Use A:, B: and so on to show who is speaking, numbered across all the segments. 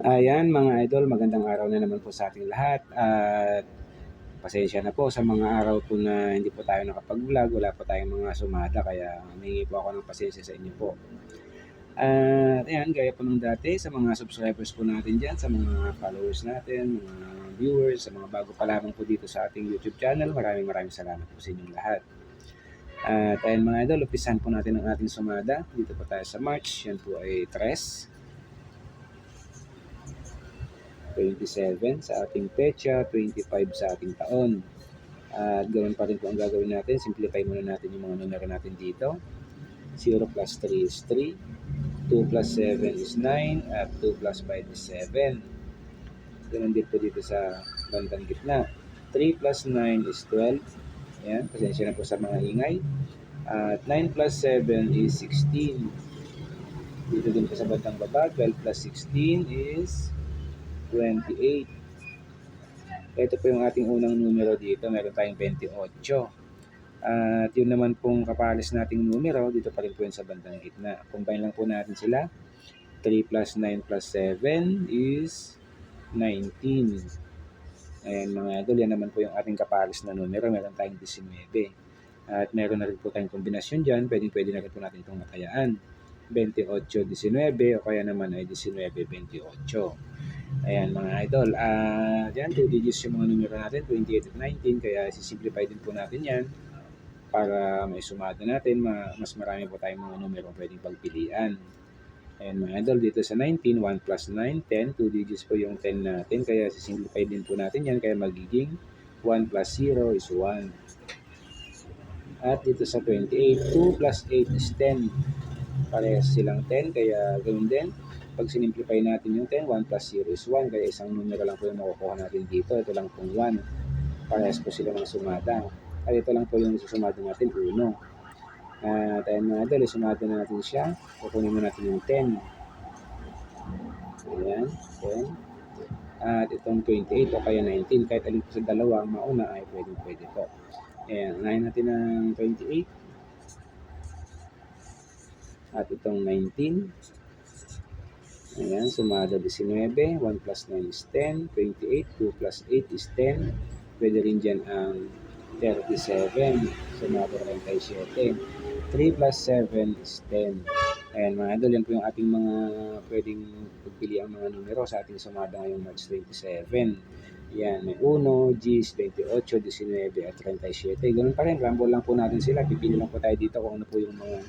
A: Ayan mga idol, magandang araw na naman po sa ating lahat at pasensya na po sa mga araw po na hindi po tayo nakapag-vlog, wala po tayong mga sumada kaya humingi po ako ng pasensya sa inyo po. At ayan, gaya po ng dati sa mga subscribers po natin dyan, sa mga followers natin, mga viewers, sa mga bago pa lamang po dito sa ating YouTube channel, maraming maraming salamat po sa inyong lahat. At ayan mga idol, upisan po natin ang ating sumada. Dito po tayo sa March, yan po ay 3. 27 sa ating pecha, 25 sa ating taon. At gawin pa rin po ang gagawin natin. Simplify muna natin yung mga numero natin dito. 0 plus 3 is 3. 2 plus 7 is 9. At 2 plus 5 is 7. Ganun din po dito sa bandang gitna. 3 plus 9 is 12. Ayan, pasensya na po sa mga ingay. At 9 plus 7 is 16. Dito din po sa bandang baba, 12 plus 16 is 28. Ito po yung ating unang numero dito. Meron tayong 28. At yun naman pong kapares nating numero, dito pa rin po yun sa bandang gitna. Combine lang po natin sila. 3 plus 9 plus 7 is 19. Ayan mga idol, yan naman po yung ating kapares na numero. Meron tayong 19. At meron na rin po tayong kombinasyon dyan. Pwede, pwede na rin po natin itong matayaan. 28-19 o kaya naman ay 19-28. Ayan mga idol. Ah, uh, yan, 2 digits yung mga numero natin, 28 at 19. Kaya sisimplify din po natin yan para may sumada natin. Ma mas marami po tayong mga numero pwedeng pagpilian. Ayan mga idol, dito sa 19, 1 plus 9, 10. 2 digits po yung 10 natin. Kaya sisimplify din po natin yan. Kaya magiging 1 plus 0 is 1. At dito sa 28, 2 plus 8 is 10. Parehas silang 10. Kaya gawin din pag sinimplify natin yung 10, 1 plus 0 is 1. Kaya isang numero lang po yung makukuha natin dito. Ito lang pong 1. Parehas po sila ng sumada. At ito lang po yung susumada natin, 1. At ayun mga idol, sumada na natin siya. Kukunin mo natin yung 10. Ayan, 10. At itong 28 o kaya 19. Kahit alin po sa dalawa, mauna ay pwede pwede po. Ayan, unahin natin ng 28. At itong 19. Ayan, sumada 19, 1 plus 9 is 10, 28, 2 plus 8 is 10. Pwede rin dyan ang 37, sumada 37. 3 plus 7 is 10. Ayan mga idol, yan po yung ating mga pwedeng pagpili ang mga numero sa ating sumada ngayong March 27. Yan, may 1, Gs, 28, 19, at 37. Ganun pa rin, rumble lang po natin sila. Pipili lang po tayo dito kung ano po yung mga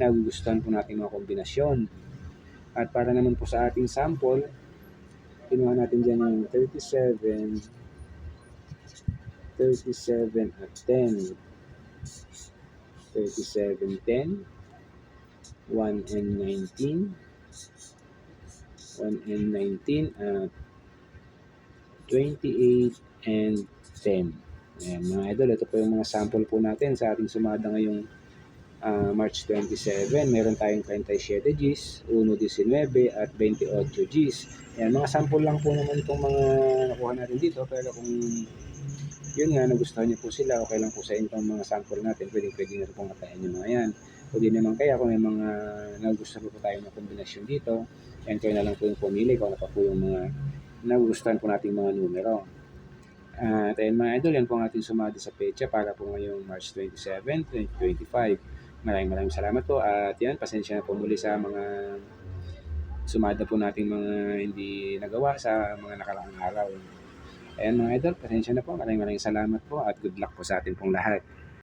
A: nagugustuhan po nating mga kombinasyon. At para naman po sa ating sample, kinuha natin dyan yung 37, 37 at 10. 37, 10, 1 and 19, 1 and 19 at 28 and 10. Ayan mga idol, ito po yung mga sample po natin sa ating sumada ngayong uh, March 27, meron tayong 37 Gs, 1.19 at 28 Gs. Yan, mga sample lang po naman itong mga nakuha natin dito, pero kung yun nga, nagustuhan niyo po sila, okay lang po sa inyo itong mga sample natin, pwede pwede na pong katayan yung mga yan. Pwede naman kaya kung may mga nagustuhan po tayo na kombinasyon dito, yan kayo na lang po yung pumili kung ano pa po yung mga nagustuhan po nating mga numero. At ayun mga idol, yan po ang ating sumada sa pecha para po ngayong March 27, 2025. Maraming maraming salamat po at yan, pasensya na po muli sa mga sumada po nating mga hindi nagawa sa mga nakaraang araw. Ayan mga idol, pasensya na po. Maraming maraming salamat po at good luck po sa atin pong lahat.